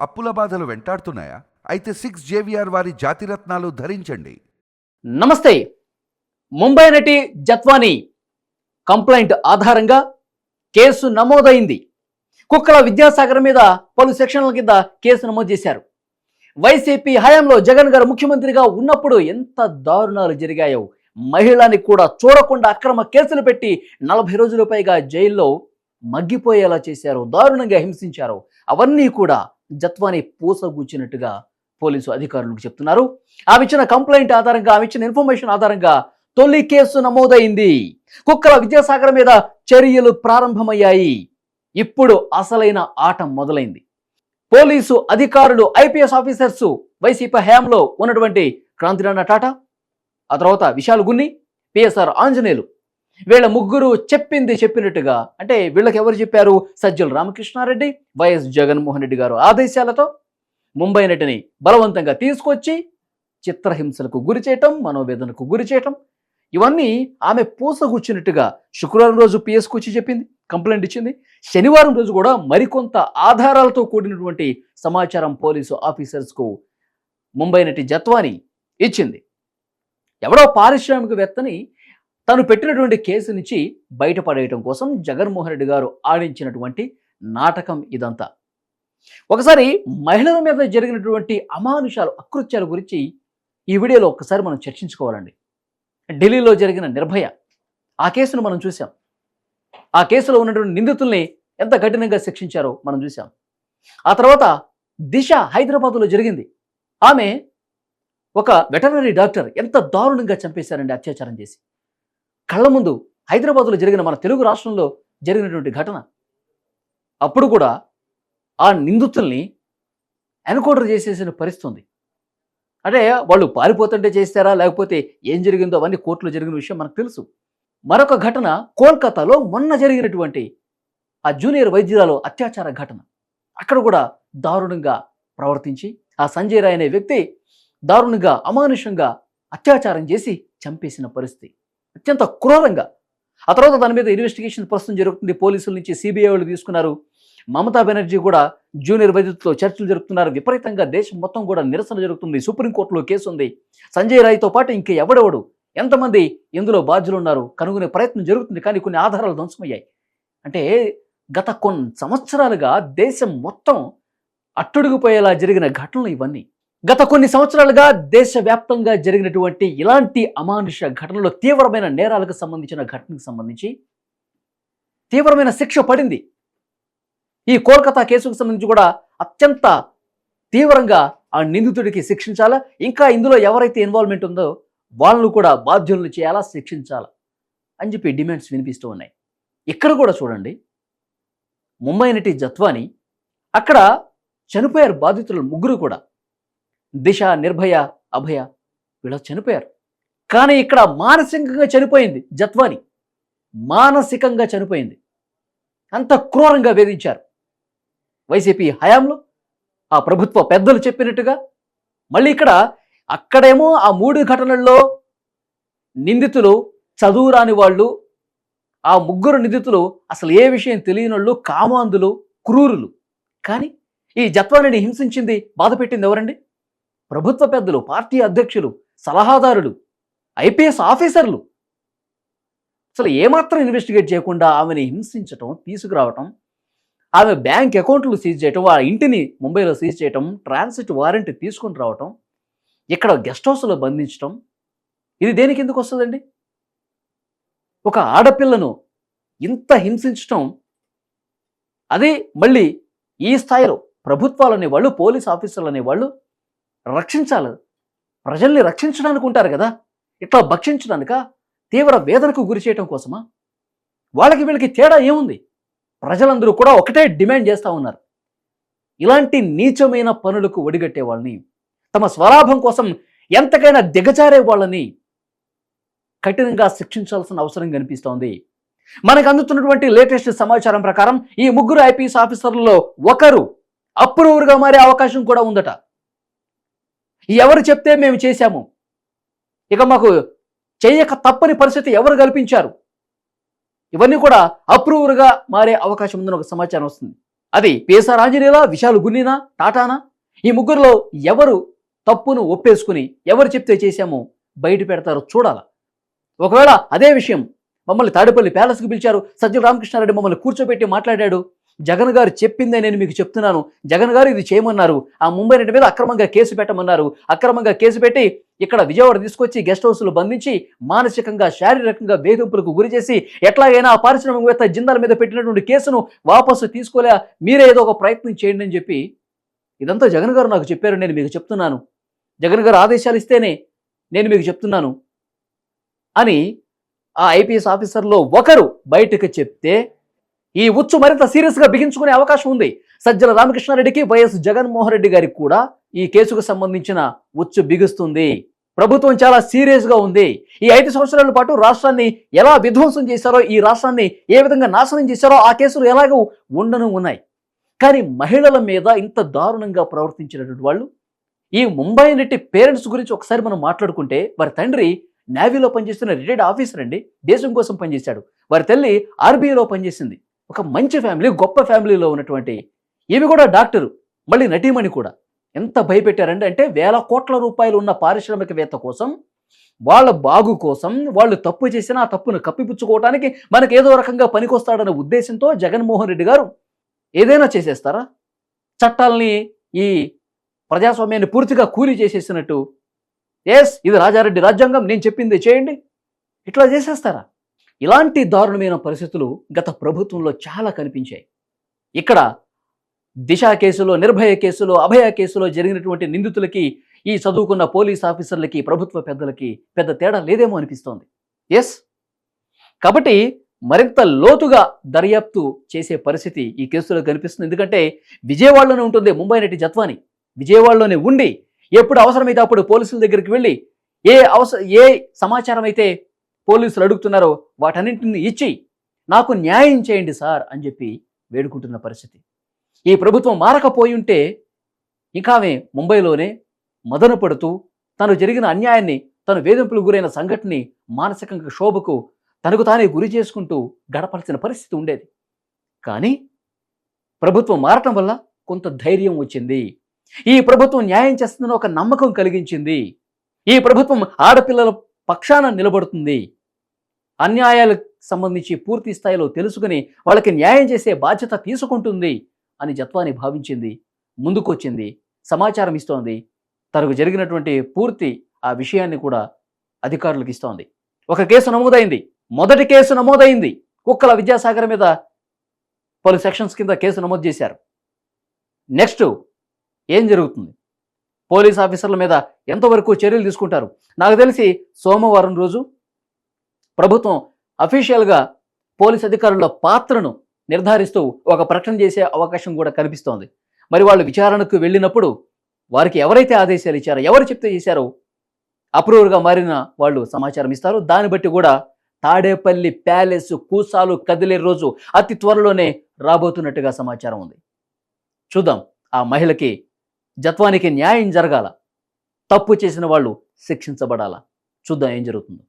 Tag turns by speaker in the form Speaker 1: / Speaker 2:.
Speaker 1: అప్పుల బాధలు వెంటాడుతున్నాయా? అయితే సిక్స్ జేవిఆర్ వారి జాతిరత్నాలు ధరించండి.
Speaker 2: నమస్తే. ముంబై నటి జత్వానీ కంప్లైంట్ ఆధారంగా కేసు నమోదైంది. కుక్కల విద్యాసాగర్ మీద పలు సెక్షన్ల కింద కేసు నమోదు చేశారు. వైసీపీ హయాంలో జగన్ గారు ముఖ్యమంత్రిగా ఉన్నప్పుడు ఎంత దారుణాలు జరిగాయో. మహిళని కూడా చూడకుండా అక్రమ కేసులు పెట్టి నలభై రోజుల పైగా జైల్లో మగ్గిపోయేలా చేశారు. దారుణంగా హింసించారు. అవన్నీ కూడా జత్వాని పూసగుచ్చినట్టుగా పోలీసు అధికారులకు చెప్తున్నారు. ఆమె ఇచ్చిన కంప్లైంట్ ఆధారంగా ఆమె ఇచ్చిన ఇన్ఫర్మేషన్ ఆధారంగా తొలి కేసు నమోదైంది. కుక్కల విద్యాసాగర్ మీద చర్యలు ప్రారంభమయ్యాయి. ఇప్పుడు అసలైన ఆట మొదలైంది. పోలీసు అధికారులు ఐపీఎస్ ఆఫీసర్స్ వైసీపీ హయాంలో ఉన్నటువంటి క్రాంతిరాణ టాటా ఆ తర్వాత విశాల్ గున్ని పిఎస్ఆర్ ఆంజనేయులు వీళ్ళ ముగ్గురు చెప్పింది చెప్పినట్టుగా అంటే వీళ్ళకి ఎవరు చెప్పారు? సజ్జల రామకృష్ణారెడ్డి వైఎస్ జగన్మోహన్ రెడ్డి గారు ఆదేశాలతో ముంబై నటిని బలవంతంగా తీసుకొచ్చి చిత్రహింసలకు గురి చేయటం మనోవేదనకు గురి చేయటం ఇవన్నీ ఆమె పూసగుచ్చినట్టుగా శుక్రవారం రోజు పిఎస్కు వచ్చి చెప్పింది కంప్లైంట్ ఇచ్చింది. శనివారం రోజు కూడా మరికొంత ఆధారాలతో కూడినటువంటి సమాచారం పోలీసు ఆఫీసర్స్కు ముంబై నటి జత్వాని ఇచ్చింది. ఎవడో పారిశ్రామికవేత్తని తను పెట్టినటువంటి కేసు నుంచి బయటపడేయటం కోసం జగన్మోహన్ రెడ్డి గారు ఆడించినటువంటి నాటకం ఇదంతా. ఒకసారి మహిళల మీద జరిగినటువంటి అమానుషాలు అకృత్యాల గురించి ఈ వీడియోలో ఒక్కసారి మనం చర్చించుకోవాలండి. ఢిల్లీలో జరిగిన నిర్భయ ఆ కేసును మనం చూసాం ఆ కేసులో ఉన్నటువంటి నిందితుల్ని ఎంత కఠినంగా శిక్షించారో మనం చూసాం ఆ తర్వాత దిశ హైదరాబాదులో జరిగింది. ఆమె ఒక వెటర్నరీ డాక్టర్ ఎంత దారుణంగా చంపేశారండి అత్యాచారం చేసి. కళ్ళ ముందు హైదరాబాద్లో జరిగిన మన తెలుగు రాష్ట్రంలో జరిగినటువంటి ఘటన. అప్పుడు కూడా ఆ నిందితుల్ని ఎన్కౌంటర్ చేసేసిన పరిస్థితి ఉంది అంటే వాళ్ళు పారిపోతుంటే చేస్తారా లేకపోతే ఏం జరిగిందో అవన్నీ కోర్టులో జరిగిన విషయం మనకు తెలుసు. మరొక ఘటన కోల్కతాలో మొన్న జరిగినటువంటి ఆ జూనియర్ వైద్యురాలో అత్యాచార ఘటన. అక్కడ కూడా దారుణంగా ప్రవర్తించి ఆ సంజయ్ రాయ్ అనే వ్యక్తి దారుణంగా అమానుషంగా అత్యాచారం చేసి చంపేసిన పరిస్థితి. అత్యంత క్రూరంగా. ఆ తర్వాత దాని మీద ఇన్వెస్టిగేషన్ ప్రస్తుతం జరుగుతుంది. పోలీసుల నుంచి సిబిఐ వాళ్ళు తీసుకున్నారు. మమతా బెనర్జీ కూడా జూనియర్ వైద్యులతో చర్చలు జరుపుతున్నారు. విపరీతంగా దేశం మొత్తం కూడా నిరసన జరుగుతుంది. సుప్రీంకోర్టులో కేసు ఉంది. సంజయ్ రాయ్తో పాటు ఇంక ఎవడెవడు? ఎంతమంది ఇందులో బాధ్యులు ఉన్నారు? కనుగొనే ప్రయత్నం జరుగుతుంది కానీ కొన్ని ఆధారాలు ధ్వంసమయ్యాయి. అంటే గత కొన్ని సంవత్సరాలుగా దేశం మొత్తం అట్టుడుగుపోయేలా జరిగిన ఘటనలు ఇవన్నీ. గత కొన్ని సంవత్సరాలుగా దేశవ్యాప్తంగా జరిగినటువంటి ఇలాంటి అమానుష ఘటనలో తీవ్రమైన నేరాలకు సంబంధించిన ఘటనకు సంబంధించి తీవ్రమైన శిక్ష పడింది. ఈ కోల్కతా కేసుకు సంబంధించి కూడా అత్యంత తీవ్రంగా ఆ నిందితుడికి శిక్షించాలా? ఇంకా ఇందులో ఎవరైతే ఇన్వాల్వ్మెంట్ ఉందో వాళ్ళను కూడా బాధ్యులను చేయాలా? శిక్షించాలా? అని చెప్పి డిమాండ్స్ వినిపిస్తూ ఉన్నాయి. ఇక్కడ కూడా చూడండి. ముంబై నటి జత్వాని అక్కడ చనిపోయారు బాధితులు ముగ్గురు కూడా. దిశ నిర్భయ అభయ. వీళ్ళు చనిపోయారు. కానీ ఇక్కడ మానసికంగా చనిపోయింది జత్వాని. మానసికంగా చనిపోయింది. అంత క్రూరంగా వేధించారు. వైసీపీ హయాంలో ఆ ప్రభుత్వ పెద్దలు చెప్పినట్టుగా మళ్ళీ ఇక్కడ అక్కడేమో ఆ మూడు ఘటనల్లో నిందితులు చదువు రాని వాళ్ళు ఆ ముగ్గురు నిందితులు అసలు ఏ విషయం తెలియని వాళ్ళు కామాంధులు క్రూరులు. కానీ ఈ జత్వానిని హింసించింది బాధపెట్టింది ఎవరండి? ప్రభుత్వ పెద్దలు పార్టీ అధ్యక్షులు సలహాదారులు ఐపీఎస్ ఆఫీసర్లు. అసలు ఏమాత్రం ఇన్వెస్టిగేట్ చేయకుండా ఆమెని హింసించటం తీసుకురావటం ఆమె బ్యాంక్ అకౌంట్లు సీజ్ చేయటం ఆ ఇంటిని ముంబైలో సీజ్ చేయటం ట్రాన్సిట్ వారెంట్ తీసుకొని రావటం ఇక్కడ గెస్ట్ హౌస్లో బంధించటం ఇది దేనికి ఎందుకు వస్తుందండి? ఒక ఆడపిల్లను ఇంత హింసించటం అది మళ్ళీ ఈ స్థాయిలో ప్రభుత్వాలు అనేవాళ్ళు పోలీస్ ఆఫీసర్లు అనేవాళ్ళు రక్షించాలి. ప్రజల్ని రక్షించడానికి ఉంటారు కదా. ఇట్లా భక్షించడానిక తీవ్ర వేదనకు గురి చేయటం కోసమా? వాళ్ళకి వీళ్ళకి తేడా ఏముంది? ప్రజలందరూ కూడా ఒకటే డిమాండ్ చేస్తూ ఉన్నారు. ఇలాంటి నీచమైన పనులకు ఒడిగట్టే వాళ్ళని తమ స్వలాభం కోసం ఎంతకైనా దిగజారే వాళ్ళని కఠినంగా శిక్షించాల్సిన అవసరం కనిపిస్తోంది. మనకు అందుతున్నటువంటి లేటెస్ట్ సమాచారం ప్రకారం ఈ ముగ్గురు ఐపీఎస్ ఆఫీసర్లలో ఒకరు అప్రూవర్గా మారే అవకాశం కూడా ఉందట. ఎవరు చెప్తే మేము చేశాము? ఇక మాకు చేయక తప్పని పరిస్థితి ఎవరు కల్పించారు? ఇవన్నీ కూడా అప్రూవర్గా మారే అవకాశం ఉందని ఒక సమాచారం వస్తుంది. అది పేసార్ ఆంజనేయులా విశాల్ గున్నినా టాటానా? ఈ ముగ్గురులో ఎవరు తప్పును ఒప్పేసుకుని ఎవరు చెప్తే చేశామో బయట పెడతారో చూడాల. ఒకవేళ అదే విషయం మమ్మల్ని తాడేపల్లి ప్యాలెస్కి పిలిచారు సజ్జల రామకృష్ణారెడ్డి మమ్మల్ని కూర్చోబెట్టి మాట్లాడాడు జగన్ గారు చెప్పిందే నేను మీకు చెప్తున్నాను. జగన్ గారు ఇది చేయమన్నారు. ఆ ముంబై రెడ్డి మీద అక్రమంగా కేసు పెట్టమన్నారు. అక్రమంగా కేసు పెట్టి ఇక్కడ విజయవాడ తీసుకొచ్చి గెస్ట్ హౌస్లో బంధించి మానసికంగా శారీరకంగా వేధింపులకు గురి చేసి ఎట్లాగైనా ఆ పారిశ్రామికవేత్త జిందాల మీద పెట్టినటువంటి కేసును వాపసు తీసుకోలే మీరే ఏదో ఒక ప్రయత్నం చేయండి అని చెప్పి ఇదంతా జగన్ గారు నాకు చెప్పారు. నేను మీకు చెప్తున్నాను. జగన్ గారు ఆదేశాలు ఇస్తేనే నేను మీకు చెప్తున్నాను. అని ఆ ఐపీఎస్ ఆఫీసర్లో ఒకరు బయటకు చెప్తే ఈ ఉచ్చు మరింత సీరియస్గా బిగించుకునే అవకాశం ఉంది. సజ్జల రామకృష్ణారెడ్డికి వైఎస్ జగన్మోహన్ రెడ్డి గారికి కూడా ఈ కేసుకు సంబంధించిన ఉచ్చు బిగుస్తుంది. ప్రభుత్వం చాలా సీరియస్గా ఉంది. ఈ ఐదు సంవత్సరాల పాటు రాష్ట్రాన్ని ఎలా విధ్వంసం చేశారో ఈ రాష్ట్రాన్ని ఏ విధంగా నాశనం చేశారో ఆ కేసులు ఎలాగో ఉండను ఉన్నాయి. కానీ మహిళల మీద ఇంత దారుణంగా ప్రవర్తించినటువంటి వాళ్ళు ఈ ముంబై నెట్టి పేరెంట్స్ గురించి ఒకసారి మనం మాట్లాడుకుంటే వారి తండ్రి నేవీలో పనిచేస్తున్న రిటైర్డ్ ఆఫీసర్ అండి దేశం కోసం పనిచేశాడు. వారి తల్లి ఆర్బీఐలో పనిచేసింది. ఒక మంచి ఫ్యామిలీ గొప్ప ఫ్యామిలీలో ఉన్నటువంటి ఈమె కూడా డాక్టరు మళ్ళీ నటీమణి కూడా. ఎంత భయపెట్టారండి అంటే వేల కోట్ల రూపాయలు ఉన్న పారిశ్రామికవేత్త కోసం వాళ్ళ బాగు కోసం వాళ్ళు తప్పు చేసినా ఆ తప్పును కప్పిపుచ్చుకోవడానికి మనకు ఏదో రకంగా పనికొస్తాడనే ఉద్దేశంతో జగన్మోహన్ రెడ్డి గారు ఏదైనా చేసేస్తారా? చట్టాలని ఈ ప్రజాస్వామ్యాన్ని పూర్తిగా కూలీ చేసేసినట్టు. ఎస్ ఇది రాజారెడ్డి రాజ్యాంగం నేను చెప్పింది చేయండి. ఇట్లా చేసేస్తారా? ఇలాంటి దారుణమైన పరిస్థితులు గత ప్రభుత్వంలో చాలా కనిపించాయి. ఇక్కడ దిశ కేసులో నిర్భయ కేసులో అభయ కేసులో జరిగినటువంటి నిందితులకి ఈ చదువుకున్న పోలీస్ ఆఫీసర్లకి ప్రభుత్వ పెద్దలకి పెద్ద తేడా లేదేమో అనిపిస్తోంది. ఎస్ కాబట్టి మరింత లోతుగా దర్యాప్తు చేసే పరిస్థితి ఈ కేసులో కనిపిస్తుంది. ఎందుకంటే విజయవాడలోనే ఉంటుంది ముంబై నటి జత్వాని. విజయవాడలోనే ఉండి ఎప్పుడు అవసరమైతే అప్పుడు పోలీసుల దగ్గరికి వెళ్ళి ఏ అవసర ఏ సమాచారం అయితే పోలీసులు అడుగుతున్నారో వాటన్నింటిని ఇచ్చి నాకు న్యాయం చేయండి సార్ అని చెప్పి వేడుకుంటున్న పరిస్థితి. ఈ ప్రభుత్వం మారకపోయి ఉంటే ఇంకా ఆమె ముంబైలోనే మదన పడుతూ తను జరిగిన అన్యాయాన్ని తను వేధింపులకు గురైన సంఘటనని మానసికంగా శోభకు తనకు తానే గురి చేసుకుంటూ గడపాల్సిన పరిస్థితి ఉండేది. కానీ ప్రభుత్వం మారటం వల్ల కొంత ధైర్యం వచ్చింది. ఈ ప్రభుత్వం న్యాయం చేస్తుందని ఒక నమ్మకం కలిగించింది. ఈ ప్రభుత్వం ఆడపిల్లల పక్షాన నిలబడుతుంది. అన్యాయాలకు సంబంధించి పూర్తి స్థాయిలో తెలుసుకుని వాళ్ళకి న్యాయం చేసే బాధ్యత తీసుకుంటుంది అని జత్వాని భావించింది ముందుకొచ్చింది సమాచారం ఇస్తోంది. తనకు జరిగినటువంటి పూర్తి ఆ విషయాన్ని కూడా అధికారులకు ఇస్తోంది. ఒక కేసు నమోదైంది. మొదటి కేసు నమోదైంది. కుక్కల విద్యాసాగర్ మీద పలు సెక్షన్స్ కింద కేసు నమోదు చేశారు. నెక్స్ట్ ఏం జరుగుతుంది? పోలీస్ ఆఫీసర్ల మీద ఎంతవరకు చర్యలు తీసుకుంటారు? నాకు తెలిసి సోమవారం రోజు ప్రభుత్వం అఫీషియల్గా పోలీస్ అధికారుల పాత్రను నిర్ధారిస్తూ ఒక ప్రకటన చేసే అవకాశం కూడా కనిపిస్తోంది. మరి వాళ్ళు విచారణకు వెళ్ళినప్పుడు వారికి ఎవరైతే ఆదేశాలు ఇచ్చారో ఎవరు చెప్తే చేశారో అప్రూవర్గా మారిన వాళ్ళు సమాచారం ఇస్తారు. దాన్ని బట్టి కూడా తాడేపల్లి ప్యాలెస్ కూసాలు కదిలే రోజు అతి త్వరలోనే రాబోతున్నట్టుగా సమాచారం ఉంది. చూద్దాం. ఆ మహిళకి జత్వానికి న్యాయం జరగాల. తప్పు చేసిన వాళ్ళు శిక్షించబడాలా. చూద్దాం ఏం జరుగుతుందో.